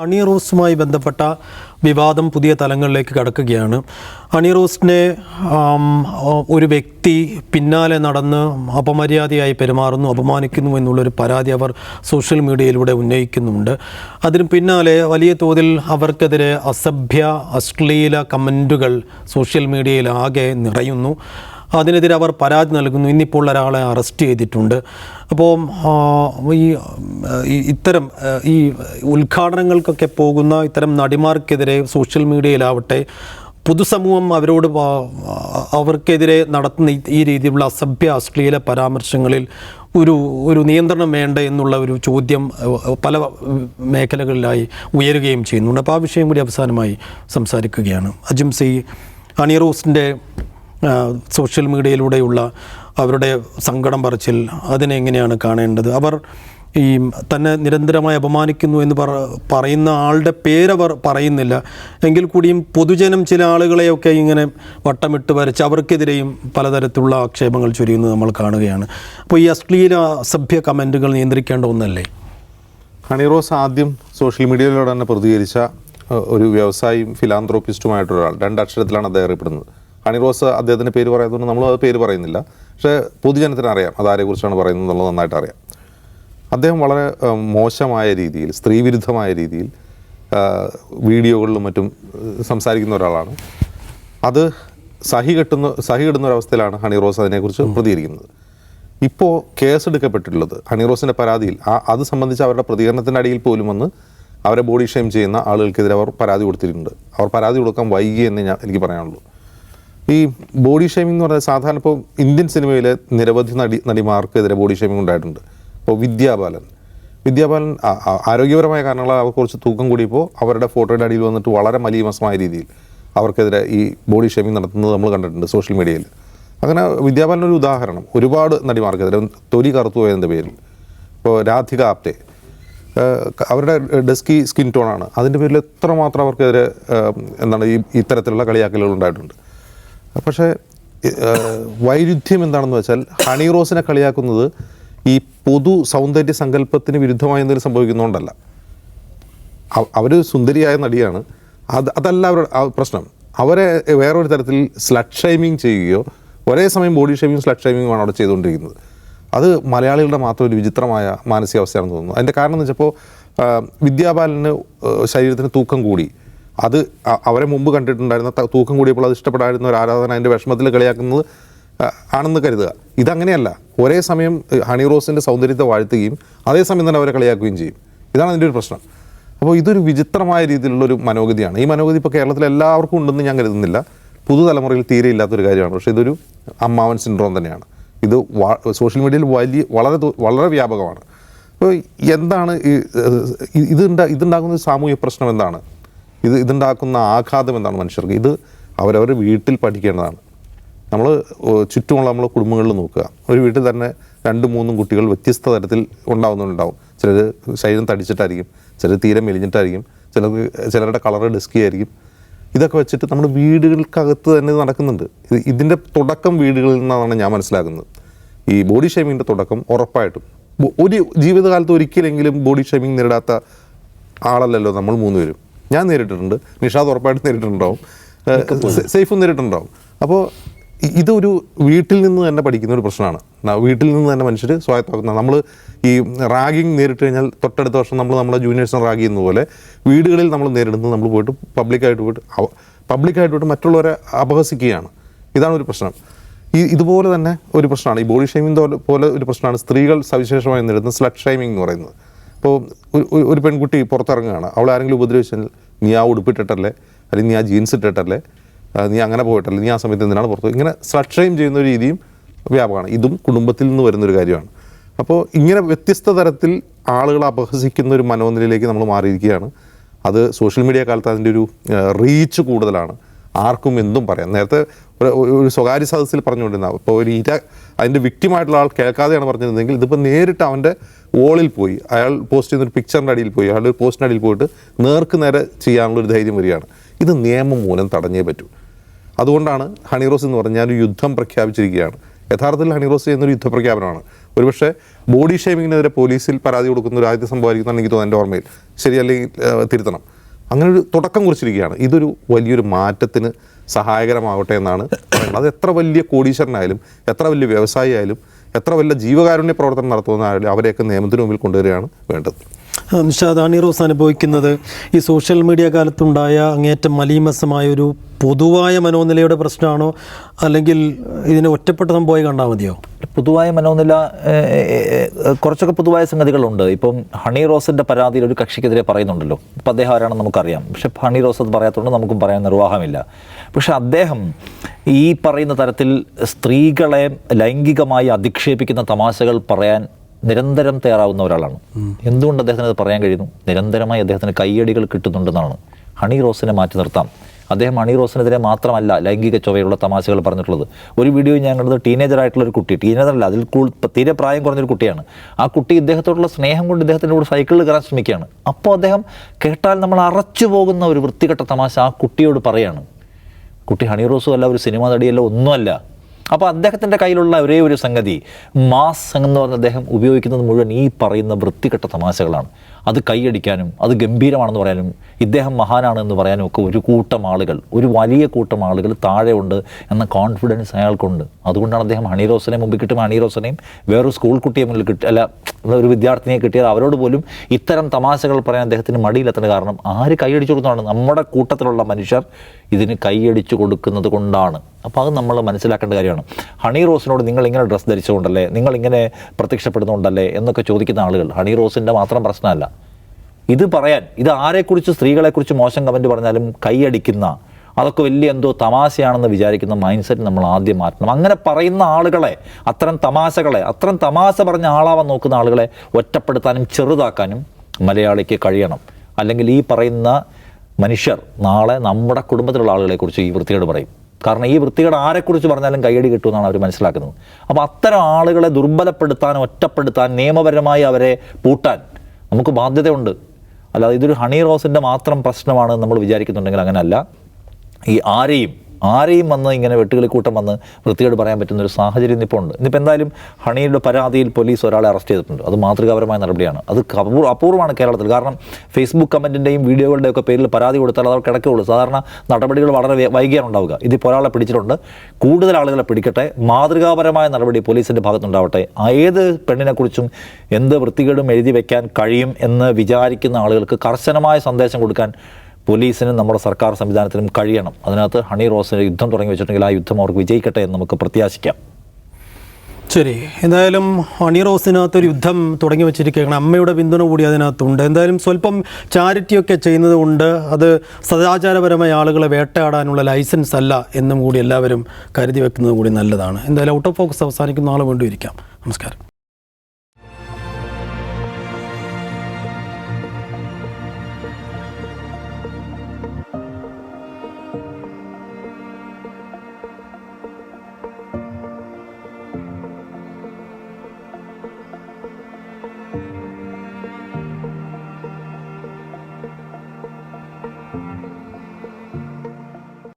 Honey റോസുമായി ബന്ധപ്പെട്ട വിവാദം പുതിയ തലങ്ങളിലേക്ക് കടക്കുകയാണ്. ഹണി റോസിനെ ഒരു വ്യക്തി പിന്നാലെ നടന്ന് അപമര്യാദയായി പെരുമാറുന്നു അപമാനിക്കുന്നു എന്നുള്ളൊരു പരാതി അവർ സോഷ്യൽ മീഡിയയിലൂടെ ഉന്നയിക്കുന്നുണ്ട്. അതിന് പിന്നാലെ വലിയ തോതിൽ അവർക്കെതിരെ അസഭ്യ അശ്ലീല കമന്റുകൾ സോഷ്യൽ മീഡിയയിലാകെ നിറയുന്നു. അതിനെതിരെ അവർ പരാതി നൽകുന്നു. ഇന്നിപ്പോൾ ഒരാളെ അറസ്റ്റ് ചെയ്തിട്ടുണ്ട്. അപ്പോൾ ഈ ഇത്തരം ഈ ഉദ്ഘാടനങ്ങൾക്കൊക്കെ പോകുന്ന ഇത്തരം നടിമാർക്കെതിരെ സോഷ്യൽ മീഡിയയിലാവട്ടെ പൊതുസമൂഹം അവരോട് അവർക്കെതിരെ നടത്തുന്ന ഈ- രീതിയിലുള്ള അസഭ്യ അശ്ലീല പരാമർശങ്ങളിൽ ഒരു ഒരു നിയന്ത്രണം വേണ്ട എന്നുള്ള ഒരു ചോദ്യം പല മേഖലകളിലായി ഉയരുകയും ചെയ്യുന്നുണ്ട്. അപ്പോൾ ആ വിഷയം കൂടി അവസാനമായി സംസാരിക്കുകയാണ്. അജിംസി അണിറോസിന്റെ ആ, സോഷ്യൽ മീഡിയയിലൂടെയുള്ള അവരുടെ സങ്കടം പറച്ചിൽ അതിനെ എങ്ങനെയാണ് കാണേണ്ടത്? അവർ ഈ തന്നെ നിരന്തരമായി അപമാനിക്കുന്നു എന്ന് പറ പറയുന്ന ആളുടെ പേരവർ പറയുന്നില്ല. എങ്കിൽ കൂടിയും പൊതുജനം ചില ആളുകളെയൊക്കെ ഇങ്ങനെ വട്ടമിട്ട് വരച്ച് അവർക്കെതിരെയും പലതരത്തിലുള്ള ആക്ഷേപങ്ങൾ ചൊരിയുന്നത് നമ്മൾ കാണുകയാണ്. അപ്പോൾ ഈ അശ്ലീല സഭ്യ കമന്റുകൾ നിയന്ത്രിക്കേണ്ട ഒന്നല്ലേ? ഹണിറോസ് ആദ്യം സോഷ്യൽ മീഡിയയിലൂടെ തന്നെ പ്രതികരിച്ച ഒരു വ്യവസായി ഫിലാന്ത്രോപ്പിസ്റ്റുമായിട്ടൊരാൾ രണ്ടക്ഷരത്തിലാണ് അദ്ദേഹം അറിയപ്പെടുന്നത്. ഹണിറോസ് അദ്ദേഹത്തിന്റെ പേര് പറയുന്നതുകൊണ്ട് നമ്മൾ അത് പേര് പറയുന്നില്ല. പക്ഷേ പൊതുജനത്തിന് അറിയാം അതാരെക്കുറിച്ചാണ് പറയുന്നത് എന്നുള്ളത് നന്നായിട്ട് അറിയാം. അദ്ദേഹം വളരെ മോശമായ രീതിയിൽ സ്ത്രീവിരുദ്ധമായ രീതിയിൽ വീഡിയോകളിലും മറ്റും സംസാരിക്കുന്ന ഒരാളാണ്. അത് സഹി കെട്ടുന്ന സഹി കെട്ടുന്ന ഒരവസ്ഥയിലാണ് ഹണിറോസ് അതിനെക്കുറിച്ച് പ്രതികരിക്കുന്നത്. ഇപ്പോൾ കേസെടുക്കപ്പെട്ടിട്ടുള്ളത് ഹണിറോസിന്റെ പരാതിയിൽ ആ അത് സംബന്ധിച്ച് അവരുടെ പ്രതികരണത്തിന്റെ അടിയിൽ പോലും വന്ന് അവരെ ബോഡി ഷെയിം ചെയ്യുന്ന ആളുകൾക്കെതിരെ അവർ പരാതി കൊടുത്തിട്ടുണ്ട്. അവർ പരാതി കൊടുക്കാൻ വൈകി എന്ന് ഞാൻ എനിക്ക് പറയാനുള്ളൂ. ഈ ബോഡി ഷേമിംഗ് എന്ന് പറഞ്ഞാൽ സാധാരണ ഇപ്പോൾ ഇന്ത്യൻ സിനിമയിൽ നിരവധി നടി നടിമാർക്കെതിരെ ബോഡി ഷേമിംഗ് ഉണ്ടായിട്ടുണ്ട്. ഇപ്പോൾ വിദ്യാബാലൻ. വിദ്യാബാലൻ ആരോഗ്യപരമായ കാരണങ്ങളാൽ അവർ കുറച്ച് തൂക്കം കൂടിയപ്പോൾ അവരുടെ ഫോട്ടോയുടെ അടിയിൽ വന്നിട്ട് വളരെ മലീമസമായ രീതിയിൽ അവർക്കെതിരെ ഈ ബോഡി ഷേമിംഗ് നടത്തുന്നത് നമ്മൾ കണ്ടിട്ടുണ്ട് സോഷ്യൽ മീഡിയയിൽ അങ്ങനെ വിദ്യാബാലൻ ഒരു ഉദാഹരണം. ഒരുപാട് നടിമാർക്കെതിരെ തൊലി കറുത്തു പോയതിന്റെ പേരിൽ. ഇപ്പോൾ രാധിക ആപ്തെ. അവരുടെ ഡെസ്കി സ്കിൻ ടോണാണ് അതിന്റെ പേരിൽ എത്രമാത്രം അവർക്കെതിരെ എന്താണ് ഈ ഇത്തരത്തിലുള്ള കളിയാക്കലുകൾ ഉണ്ടായിട്ടുണ്ട്. പക്ഷേ വൈരുദ്ധ്യം എന്താണെന്ന് വെച്ചാൽ ഹണി റോസിനെ കളിയാക്കുന്നത് ഈ പൊതു സൗന്ദര്യ സങ്കല്പത്തിന് വിരുദ്ധമായി എന്തെങ്കിലും സംഭവിക്കുന്നതുകൊണ്ടല്ല അവർ സുന്ദരിയായ നടിയാണ്. അത് അതല്ല അവരുടെ പ്രശ്നം. അവരെ വേറൊരു തരത്തിൽ സ്ലഡ് ഷൈമിങ് ചെയ്യുകയോ ഒരേ സമയം ബോഡി ഷേമിങ് സ്ലഡ് ഷൈമിങ്ങുമാണ് അവിടെ ചെയ്തുകൊണ്ടിരിക്കുന്നത്. അത് മലയാളികളുടെ മാത്രം ഒരു വിചിത്രമായ മാനസികാവസ്ഥയാണെന്ന് തോന്നുന്നു. അതിന്റെ കാരണം എന്ന് വെച്ചപ്പോൾ വിദ്യാബാലന് ശരീരത്തിന് തൂക്കം കൂടി. അത് അവരെ മുമ്പ് കണ്ടിട്ടുണ്ടായിരുന്ന തൂക്കം കൂടിയപ്പോൾ അത് ഇഷ്ടപ്പെടായിരുന്ന ഒരു ആരാധന അതിന്റെ വിഷമത്തിൽ കളിയാക്കുന്നത് ആണെന്ന് കരുതുക. ഇതങ്ങനെയല്ല. ഒരേ സമയം ഹണി റോസിന്റെ സൗന്ദര്യത്തെ വാഴ്ത്തുകയും അതേസമയം തന്നെ അവരെ കളിയാക്കുകയും ചെയ്യും. ഇതാണ് അതിന്റെ ഒരു പ്രശ്നം. അപ്പോൾ ഇതൊരു വിചിത്രമായ രീതിയിലുള്ളൊരു മനോഗതിയാണ്. ഈ മനോഗതി ഇപ്പോൾ കേരളത്തിൽ എല്ലാവർക്കും ഉണ്ടെന്ന് ഞാൻ കരുതുന്നില്ല. പുതുതലമുറയിൽ തീരെ ഇല്ലാത്തൊരു കാര്യമാണ്. പക്ഷേ ഇതൊരു അമ്മാവൻ സിൻഡ്രോം തന്നെയാണ്. ഇത് സോഷ്യൽ മീഡിയയിൽ വലിയ വളരെ വളരെ വ്യാപകമാണ്. അപ്പോൾ എന്താണ് ഈ ഇതുണ്ടാ ഇതുണ്ടാകുന്ന ഒരു സാമൂഹ്യ പ്രശ്നം എന്താണ്? ഇത് ഇതുണ്ടാക്കുന്ന ആഘാതം എന്താണ് മനുഷ്യർക്ക്? ഇത് അവരവർ വീട്ടിൽ പഠിക്കേണ്ടതാണ്. നമ്മൾ ചുറ്റുമുള്ള നമ്മൾ കുടുംബങ്ങളിൽ നോക്കുക. ഒരു വീട്ടിൽ തന്നെ രണ്ടും മൂന്നും കുട്ടികൾ വ്യത്യസ്ത തരത്തിൽ ഉണ്ടാവുന്നുണ്ടാവും ചിലർ ശരീരം തടിച്ചിട്ടായിരിക്കും ചിലർ തീരെ മെലിഞ്ഞിട്ടായിരിക്കും ചിലർക്ക് ചിലരുടെ കളറ് ഡെസ്കി ആയിരിക്കും. ഇതൊക്കെ വെച്ചിട്ട് നമ്മുടെ വീടുകൾക്കകത്ത് തന്നെ ഇത് നടക്കുന്നുണ്ട്. ഇത് ഇതിന്റെ തുടക്കം വീടുകളിൽ നിന്നാണ് ഞാൻ മനസ്സിലാക്കുന്നത്. ഈ ബോഡി ഷേമിങ്ങിന്റെ തുടക്കം ഉറപ്പായിട്ടും. ഒരു ജീവിതകാലത്ത് ഒരിക്കലെങ്കിലും ബോഡി ഷേമിങ് നേരിടാത്ത ആളല്ലല്ലോ നമ്മൾ മൂന്നുപേരും. ഞാൻ നേരിട്ടിട്ടുണ്ട്. നിഷാദ് ഉറപ്പായിട്ട് നേരിട്ടിട്ടുണ്ടാവും. സേഫും നേരിട്ടുണ്ടാവും അപ്പോൾ ഇതൊരു വീട്ടിൽ നിന്ന് തന്നെ പഠിക്കുന്ന ഒരു പ്രശ്നമാണ്. വീട്ടിൽ നിന്ന് തന്നെ മനുഷ്യർ സ്വായത്തമാക്കുന്ന നമ്മൾ ഈ റാഗിങ് നേരിട്ട് കഴിഞ്ഞാൽ തൊട്ടടുത്ത വർഷം നമ്മൾ നമ്മളെ ജൂനിയേഴ്സിനെ റാഗ് ചെയ്യുന്ന പോലെ വീടുകളിൽ നമ്മൾ നേരിടുന്നത് നമ്മൾ പോയിട്ട് പബ്ലിക്കായിട്ട് പോയിട്ട് പബ്ലിക്കായിട്ട് പോയിട്ട് മറ്റുള്ളവരെ അപഹസിക്കുകയാണ്. ഇതാണ് ഒരു പ്രശ്നം. ഈ ഇതുപോലെ തന്നെ ഒരു പ്രശ്നമാണ്. ഈ ബോഡി ഷെയ്മിംഗ് പോലെ ഒരു പ്രശ്നമാണ് സ്ത്രീകൾ സവിശേഷമായി നേരിടുന്ന സ്ലഡ് ഷെയ്മിംഗ് എന്ന് പറയുന്നത്. അപ്പോൾ ഒരു പെൺകുട്ടി പുറത്തിറങ്ങുകയാണ്. അവൾ ആരെങ്കിലും ഉപദ്രവിച്ചാൽ നീ ആ ഉടുപ്പിട്ടിട്ടല്ലേ? അല്ലെങ്കിൽ നീ ആ ജീൻസ് ഇട്ടിട്ടല്ലേ? നീ അങ്ങനെ പോയിട്ടല്ലേ? നീ ആ സമയത്ത് എന്തിനാണ് പുറത്ത് ഇങ്ങനെ സ്ലഡ് ഷൈം ചെയ്യുന്ന ഒരു രീതിയും വ്യാപകമാണ്. ഇതും കുടുംബത്തിൽ നിന്ന് വരുന്നൊരു കാര്യമാണ്. അപ്പോൾ ഇങ്ങനെ വ്യത്യസ്ത തരത്തിൽ ആളുകൾ അപഹസിക്കുന്ന ഒരു മനോനിലയിലേക്ക് നമ്മൾ മാറിയിരിക്കുകയാണ്. അത് സോഷ്യൽ മീഡിയ കാലത്ത് അതിന്റെ ഒരു റീച്ച് കൂടുതലാണ്. ആർക്കും എന്തും പറയാം. നേരത്തെ ഒരു സ്വകാര്യ സദസ്സിൽ പറഞ്ഞുകൊണ്ടിരുന്ന ഇപ്പോൾ ഒരു ഇര അതിന്റെ വിക്റ്റിമായിട്ടുള്ള ആൾ കേൾക്കാതെയാണ് പറഞ്ഞിരുന്നെങ്കിൽ ഇതിപ്പോൾ നേരിട്ട് അവന്റെ വോളിൽ പോയി. അയാൾ പോസ്റ്റ് ചെയ്യുന്ന ഒരു പിക്ചറിന്റെ അടിയിൽ പോയി. അയാളുടെ ഒരു പോസ്റ്റിന്റെ അടിയിൽ പോയിട്ട് നേർക്ക് നേരെ ചെയ്യാനുള്ള ഒരു ധൈര്യം വരികയാണ്. ഇത് നിയമം മൂലം തടഞ്ഞേ പറ്റൂ. അതുകൊണ്ടാണ് ഹണിറോസ് എന്ന് പറഞ്ഞാൽ ഒരു യുദ്ധം പ്രഖ്യാപിച്ചിരിക്കുകയാണ്. യഥാർത്ഥത്തിൽ ഹണിറോസ് ചെയ്യുന്നൊരു യുദ്ധപ്രഖ്യാപനമാണ്. ഒരുപക്ഷെ ബോഡി ഷേമിങ്ങിനെതിരെ പോലീസിൽ പരാതി കൊടുക്കുന്ന ഒരു ആദ്യത്തെ സംഭവമായിരിക്കുന്നതാണ് എനിക്ക് തോന്നുന്നത് എന്റെ ഓർമ്മയിൽ. ശരി അല്ലെങ്കിൽ തിരുത്തണം. അങ്ങനെ ഒരു തുടക്കം കുറിച്ചിരിക്കുകയാണ്. ഇതൊരു വലിയൊരു മാറ്റത്തിന് സഹായകരമാവട്ടെ എന്നാണ് അത് എത്ര വലിയ കോടീശ്വരനായാലും എത്ര വലിയ വ്യവസായി ആയാലും എത്ര വലിയ ജീവകാരുണ്യ പ്രവർത്തനം നടത്തുന്നതായാലും അവരെയൊക്കെ നിയമത്തിന് മുമ്പിൽ കൊണ്ടുവരികയാണ് വേണ്ടത്. നിഷാദ് അണിറോസ് അനുഭവിക്കുന്നത് ഈ സോഷ്യൽ മീഡിയ കാലത്തുണ്ടായ അങ്ങേറ്റം മലീമസമായ ഒരു പൊതുവായ മനോനിലയുടെ പ്രശ്നമാണോ? അല്ലെങ്കിൽ ഇതിനെ ഒറ്റപ്പെട്ട സംഭവമായി കണ്ടാൽ മതിയോ? പൊതുവായ മനോനില കുറച്ചൊക്കെ പൊതുവായ സംഗതികളുണ്ട്. ഇപ്പം ഹണി റോസിന്റെ പരാതിയിൽ ഒരു കക്ഷിക്കെതിരെ പറയുന്നുണ്ടല്ലോ. ഇപ്പം അദ്ദേഹം ആരാണെന്ന് നമുക്കറിയാം. പക്ഷെ ഹണി റോസ് അത് പറയാത്തതുകൊണ്ട് നമുക്കും പറയാൻ നിർവാഹമില്ല. പക്ഷെ അദ്ദേഹം ഈ പറയുന്ന തരത്തിൽ സ്ത്രീകളെ ലൈംഗികമായി അധിക്ഷേപിക്കുന്ന തമാശകൾ പറയാൻ നിരന്തരം തയ്യാറാവുന്ന ഒരാളാണ്. എന്തുകൊണ്ട് അദ്ദേഹത്തിന് അത് പറയാൻ കഴിയുന്നു? നിരന്തരമായി അദ്ദേഹത്തിന് കയ്യടികൾ കിട്ടുന്നുണ്ടെന്നാണ്. ഹണി റോസിനെ മാറ്റി നിർത്താം. അദ്ദേഹം ഹണി റോസിനെതിരെ മാത്രമല്ല ലൈംഗിക ചൊവ്വയുള്ള തമാശകൾ പറഞ്ഞിട്ടുള്ളത്. ഒരു വീഡിയോ ഞാൻ കണ്ടത് ടീനേജർ ആയിട്ടുള്ള ഒരു കുട്ടി. ടീനേജർ അല്ല അതിൽ തീരെ പ്രായം കുറഞ്ഞൊരു കുട്ടിയാണ്. ആ കുട്ടി ഇദ്ദേഹത്തോടുള്ള സ്നേഹം കൊണ്ട് ഇദ്ദേഹത്തിന്റെ കൂടെ സൈക്കിളിൽ കയറാൻ ശ്രമിക്കുകയാണ്. അപ്പോൾ അദ്ദേഹം കേട്ടാൽ നമ്മൾ അറച്ചു പോകുന്ന ഒരു വൃത്തികെട്ട തമാശ ആ കുട്ടിയോട് പറയാണ്. കുട്ടി ഹണി റോസും അല്ല ഒരു സിനിമ നടിയല്ല ഒന്നുമല്ല. അപ്പോൾ അദ്ദേഹത്തിന്റെ കയ്യിലുള്ള ഒരേ ഒരു സംഗതി മാസ് എന്ന് പറഞ്ഞ അദ്ദേഹം ഉപയോഗിക്കുന്നത് മുഴുവൻ ഈ പറയുന്ന വൃത്തികെട്ട തമാശകളാണ്. അത് കൈയടിക്കാനും അത് ഗംഭീരമാണെന്ന് പറയാനും ഇദ്ദേഹം മഹാനാണെന്ന് പറയാനും ഒക്കെ ഒരു കൂട്ടം ആളുകൾ ഒരു വലിയ കൂട്ടം ആളുകൾ താഴെ ഉണ്ട് എന്ന കോൺഫിഡൻസ് അയാൾക്കുണ്ട്. അതുകൊണ്ടാണ് അദ്ദേഹം ഹണി റോസിനെ മുമ്പിൽ കിട്ടും ഹണിറോസനെയും വേറൊരു സ്കൂൾ കുട്ടിയെ മുന്നിൽ കിട്ടി അല്ല ഒരു വിദ്യാർത്ഥിനിയെ കിട്ടിയത് അവരോട് പോലും ഇത്തരം തമാശകൾ പറയാൻ അദ്ദേഹത്തിന് മടിയില്ലാത്തതിന് കാരണം ആര് കൈയടിച്ചു കൊടുക്കുന്നതാണ് നമ്മുടെ കൂട്ടത്തിലുള്ള മനുഷ്യർ ഇതിന് കൈയടിച്ചു കൊടുക്കുന്നത് കൊണ്ടാണ്. അപ്പോൾ അത് നമ്മൾ മനസ്സിലാക്കേണ്ട കാര്യമാണ്. ഹണി റോസിനോട് നിങ്ങൾ ഇങ്ങനെ ഡ്രസ്സ് ധരിച്ചുകൊണ്ടല്ലേ നിങ്ങൾ ഇങ്ങനെ പ്രത്യക്ഷപ്പെടുന്നുകൊണ്ടല്ലേ എന്നൊക്കെ ചോദിക്കുന്ന ആളുകൾ ഹണി റോസിന്റെ മാത്രം പ്രശ്നമല്ല. ഇത് പറയാൻ ഇത് ആരെക്കുറിച്ച് സ്ത്രീകളെക്കുറിച്ച് മോശം കമന്റ് പറഞ്ഞാലും കൈയടിക്കുന്ന അതൊക്കെ വലിയ എന്തോ തമാശയാണെന്ന് വിചാരിക്കുന്ന മൈൻഡ് സെറ്റ് നമ്മൾ ആദ്യം മാറ്റണം. അങ്ങനെ പറയുന്ന ആളുകളെ അത്തരം തമാശകളെ അത്തരം തമാശ പറഞ്ഞ ആളാവാൻ നോക്കുന്ന ആളുകളെ ഒറ്റപ്പെടുത്താനും ചെറുതാക്കാനും മലയാളിക്ക് കഴിയണം. അല്ലെങ്കിൽ ഈ പറയുന്ന മനുഷ്യർ നാളെ നമ്മുടെ കുടുംബത്തിലുള്ള ആളുകളെക്കുറിച്ച് ഈ വൃത്തികേട് പറയും. കാരണം ഈ വൃത്തികേട് ആരെക്കുറിച്ച് പറഞ്ഞാലും കൈയടി കിട്ടുമെന്നാണ് അവർ മനസ്സിലാക്കുന്നത്. അപ്പോൾ അത്തരം ആളുകളെ ദുർബലപ്പെടുത്താൻ ഒറ്റപ്പെടുത്താൻ നിയമപരമായി അവരെ പൂട്ടാൻ നമുക്ക് ബാധ്യതയുണ്ട്. അല്ലാതെ ഇതൊരു ഹണി റോസിന്റെ മാത്രം പ്രശ്നമാണ് നമ്മൾ വിചാരിക്കുന്നുണ്ടെങ്കിൽ അങ്ങനെയല്ല ഈ ആരെയും ആരെയും വന്ന് ഇങ്ങനെ വെട്ടുകളിക്കൂട്ടം വന്ന് വൃത്തികേട് പറയാൻ പറ്റുന്ന ഒരു സാഹചര്യം ഇന്നിപ്പോൾ ഉണ്ട് ഇന്നിപ്പോൾ എന്തായാലും ഹണിയുടെ പരാതിയിൽ പോലീസ് ഒരാളെ അറസ്റ്റ് ചെയ്തിട്ടുണ്ട്. അത് മാതൃകാപരമായ നടപടിയാണ്. അത് അപൂർ അപൂർവമാണ് കേരളത്തിൽ. കാരണം ഫേസ്ബുക്ക് കമന്റിന്റെയും വീഡിയോകളുടെയൊക്കെ പേരിൽ പരാതി കൊടുത്താൽ അവർ കിടക്കുകയുള്ളൂ സാധാരണ നടപടികൾ വളരെ വൈകിയാണ് ഉണ്ടാവുക. ഇതിപ്പോൾ ഒരാളെ പിടിച്ചിട്ടുണ്ട്. കൂടുതൽ ആളുകളെ പിടിക്കട്ടെ. മാതൃകാപരമായ നടപടി പോലീസിന്റെ ഭാഗത്തുണ്ടാവട്ടെ ഏത് പെണ്ണിനെക്കുറിച്ചും എന്ത് വൃത്തികേടും എഴുതി വയ്ക്കാൻ കഴിയും എന്ന് വിചാരിക്കുന്ന ആളുകൾക്ക് കർശനമായ സന്ദേശം കൊടുക്കാൻ പോലീസിനും നമ്മുടെ സർക്കാർ സംവിധാനത്തിനും കഴിയണം. അതിനകത്ത് ഹണി റോസിന് യുദ്ധം തുടങ്ങി വെച്ചിട്ടുണ്ടെങ്കിൽ ആ യുദ്ധം അവർക്ക് വിജയിക്കട്ടെ എന്ന് നമുക്ക് പ്രത്യാശിക്കാം. ശരി. എന്തായാലും ഹണി റോസിനകത്ത് ഒരു യുദ്ധം തുടങ്ങി വെച്ചിരിക്കുകയാണ്. അമ്മയുടെ പിന്തുണ കൂടി അതിനകത്തുണ്ട്. എന്തായാലും സ്വല്പം ചാരിറ്റിയൊക്കെ ചെയ്യുന്നത് കൊണ്ട് അത് സദാചാരപരമായ ആളുകളെ വേട്ടയാടാനുള്ള ലൈസൻസ് അല്ല എന്നും കൂടി എല്ലാവരും കരുതി വെക്കുന്നത് കൂടി നല്ലതാണ്. എന്തായാലും ഔട്ട് ഓഫ് ഫോക്കസ് അവസാനിക്കുന്ന നാളെ വേണ്ടി ഇരിക്കാം. നമസ്കാരം.